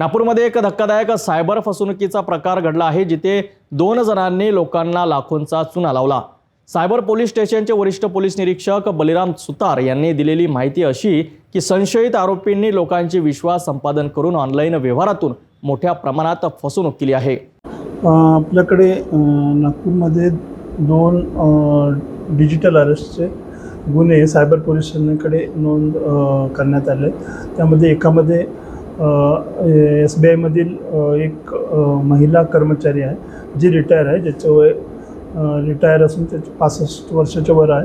नागपूरमध्ये एक धक्कादायक सायबर फसवणुकीचा प्रकार घडला आहे जिथे दोन जणांनी लोकांना लाखोंचा चुना लावला. सायबर पोलीस स्टेशनचे वरिष्ठ पोलीस निरीक्षक बलिराम सुतार यांनी दिलेली माहिती अशी की संशयित आरोपींनी लोकांची विश्वास संपादन करून ऑनलाईन व्यवहारातून मोठ्या प्रमाणात फसवणूक केली आहे. आपल्याकडे नागपूरमध्ये दोन डिजिटल अरेस्टचे गुन्हे सायबर पोलीस स्टेशनकडे नोंद करण्यात आले त्यामध्ये एकामध्ये एस बी आयमधील एक महिला कर्मचारी आहे जी रिटायर आहे ज्याचं वय रिटायर असून त्याचे पासष्ट वर्षाच्या वर आहे.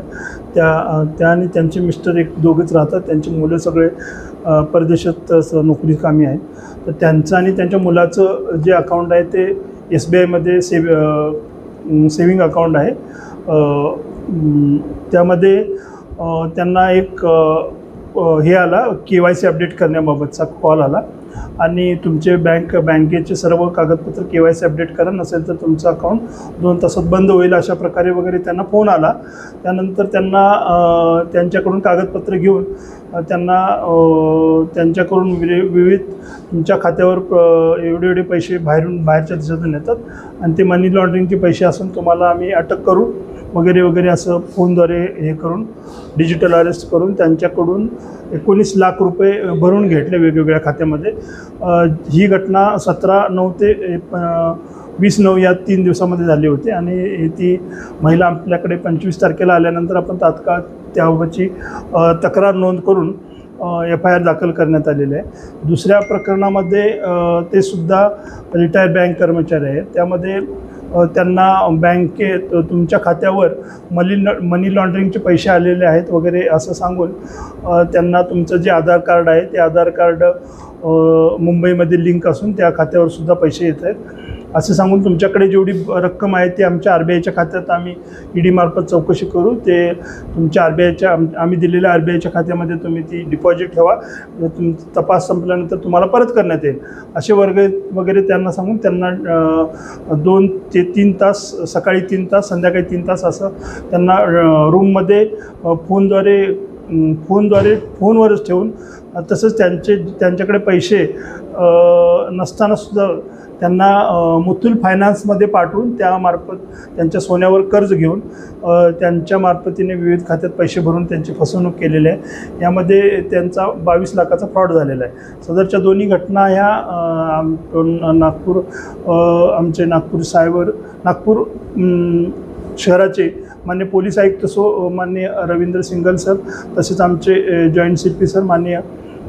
त्या त्या आणि त्यांचे मिस्टर एक दोघेच राहतात. त्यांची मुलं सगळे परदेशात असं नोकरी कामी आहे तर त्यांचं आणि त्यांच्या मुलाचं जे अकाउंट आहे ते एस बी आयमध्ये सेव सेविंग अकाउंट आहे. त्यामध्ये त्यांना एक हे आला के वाय सी अपडेट करण्याबाबतचा कॉल आला. आणि तुमचे बँक बँकेचे सर्व कागदपत्र के वाय सी अपडेट करा नसेल तर तुमचं अकाउंट दोन तासात बंद होईल अशा प्रकारे वगैरे त्यांना फोन आला. त्यानंतर त्यांना त्यांच्याकडून कागदपत्र घेऊन त्यांना त्यांच्याकडून विरे विविध तुमच्या खात्यावर एवढे एवढे पैसे बाहेरून बाहेरच्या देशातून येतात. आणि ते मनी लॉन्ड्रिंगचे पैसे असून तुम्हाला आम्ही अटक करू वगैरे वगैरे असं फोनद्वारे हे करून डिजिटल अरेस्ट करून त्यांच्याकडून एकोणीस लाख रुपये भरून घेतले वेगवेगळ्या खात्यामध्ये. ही घटना सतरा नऊ ते वीस नऊ या तीन दिवसामध्ये झाली होती आणि ती महिला आपल्याकडे पंचवीस तारखेला आल्यानंतर आपण तात्काळ त्याबाबतची तक्रार नोंद करून एफ आय आर दाखल करण्यात आलेले आहे. दुसऱ्या प्रकरणामध्ये ते सुद्धा रिटायर बँक कर्मचारी आहेत. त्यामध्ये त्यांना बँकेत तुमच्या खात्यावर मनी मनी लॉन्ड्रिंगचे पैसे आलेले आहेत वगैरे असं सांगून त्यांना तुमचं जे आधार कार्ड आहे ते आधार कार्ड मुंबईमध्ये लिंक असून त्या खात्यावर सुद्धा पैसे येत आहेत. असं सांगून तुमच्याकडे जेवढी रक्कम आहे ती आमच्या आर बी आयच्या खात्यात आम्ही ई डीमार्फत चौकशी करू. ते तुमच्या आर बी आयच्या आम्ही दिलेल्या आर बी आयच्या खात्यामध्ये तुम्ही ती डिपॉझिट ठेवा. तुम तपास संपल्यानंतर तुम्हाला परत करण्यात येईल. असे वर्ग वगैरे त्यांना सांगून त्यांना दोन ते तीन तास सकाळी तीन तास संध्याकाळी तीन तास असं त्यांना रूममध्ये फोनद्वारे फोनद्वारे फोनवरच ठेवून तसंच त्यांचे त्यांच्याकडे पैसे नसतानासुद्धा त्यांना अ, मुथूल फायनान्समध्ये पाठवून त्यामार्फत त्यांच्या सोन्यावर कर्ज घेऊन त्यांच्या मार्फतीने विविध खात्यात पैसे भरून त्यांची फसवणूक केलेली आहे. यामध्ये त्यांचा बावीस लाखाचा फ्रॉड झालेला आहे. सदरच्या दोन्ही घटना ह्या नागपूर आमचे नागपूर सायबर नागपूर शहराचे मान्य पोलीस आयुक्त सो मान्य रवींद्र सिंगल सर तसेच आमचे जॉईंट सी पी सर मान्य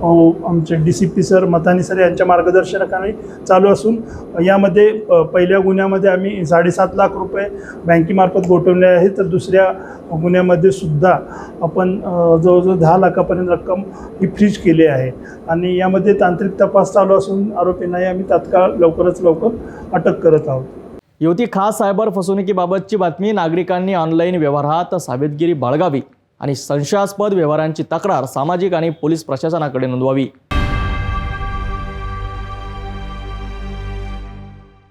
आमचे D C P sir Matani sir यांच्या मार्गदर्शनाखाली चालू असून यामध्ये पहिल्या गुन्ह्यामध्ये आम्ही साडेसात लाख रुपये बँकेमार्फत गोठवले आहे तर दुसऱ्या गुन्ह्यामध्ये सुद्धा आपण जवळजवळ दहा लाखापर्यंत रक्कम ही फ्रीज केली आहे. आणि यामध्ये तांत्रिक तपास चालू असून आरोपींनाही आम्ही तात्काळ लवकरच लवकर अटक करत आहोत. युवती खास सायबर फसवणुकीबाबतची बातमी नागरिकांनी ऑनलाईन व्यवहारात सावधगिरी बाळगावी. आणि संशयास्पद व्यवहारांची तक्रार सामाजिक आणि पोलीस प्रशासनाकडे नोंदवावी.